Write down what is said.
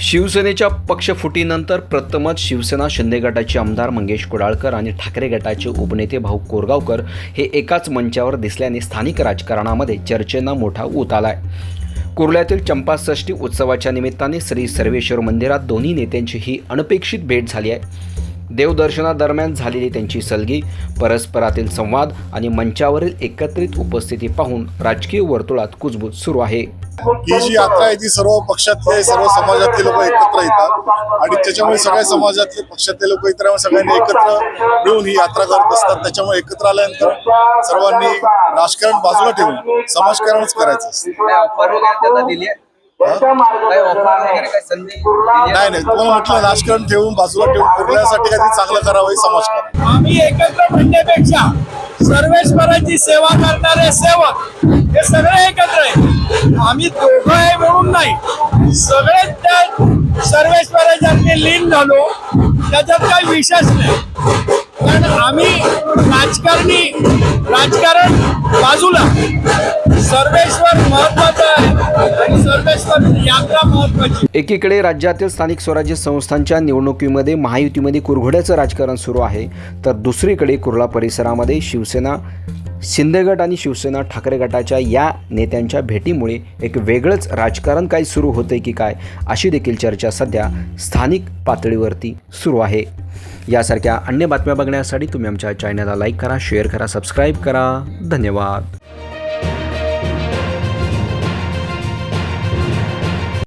शिवसेनेच्या पक्षफुटीनंतर प्रथमच शिवसेना शिंदे गटाचे आमदार मंगेश कुडाळकर आणि ठाकरे गटाचे उपनेते भाऊ कोरगावकर हे एकाच मंचावर दिसल्याने स्थानिक राजकारणामध्ये चर्चेनं मोठा ऊत आहे कुर्ल्यातील चंपाषष्ठी उत्सवाच्या निमित्ताने श्री सर्वेश्वर मंदिरात दोन्ही नेत्यांची ही अनपेक्षित भेट झाली आहे. देवदर्शनादरम्यान झालेली त्यांची सलगी परस्परातील संवाद आणि मंचावरील एकत्रित उपस्थिती पाहून राजकीय वर्तुळात कुजबूज सुरू आहे. ही जी यात्रा आहे ती सर्व पक्षातले सर्व समाजातले लोक एकत्र येतात. आणि त्याच्यामुळे सगळ्या समाजातले पक्षातले लोक इतर सगळ्यांनी एकत्र मिळून ही यात्रा करत असतात. त्याच्यामुळे एकत्र आल्यानंतर सर्वांनी राजकारण बाजूला ठेवून समाजकारणच करायचं नाही नाही. तुम्हाला म्हटलं राजकारण ठेवून बाजूला ठेवून कुर्ल्यासाठी काहीतरी चांगलं करावं हे समाजकारण आम्ही एकत्र म्हणण्यापेक्षा सर्वेश्वराची सेवा करणारे सेवक हे सगळे एकत्र आहे आम्ही दोघं आहे म्हणून नाही. सगळे त्या सर्वेश्वराच्या लीन झालो त्याच्यात काही विशेष नाही. कारण आम्ही राजकारणी राजकारण एकीकडे राज्यातील स्थानिक स्वराज्य संस्थांच्या निवडणुकीमध्ये महायुतीमध्ये कुरघोड्याचं राजकारण सुरू आहे तर दुसरीकडे कुर्ला परिसरामध्ये शिवसेना शिंदे गट आणि शिवसेना ठाकरे गटाच्या या नेत्यांच्या भेटीमुळे एक वेगळंच राजकारण काय सुरू होते की काय अशी देखील चर्चा सध्या स्थानिक पातळीवरती सुरू आहे. यासारख्या अन्य बातम्या बघण्यासाठी तुम्ही आमच्या चॅनलला लाईक करा शेअर करा सबस्क्राईब करा. धन्यवाद.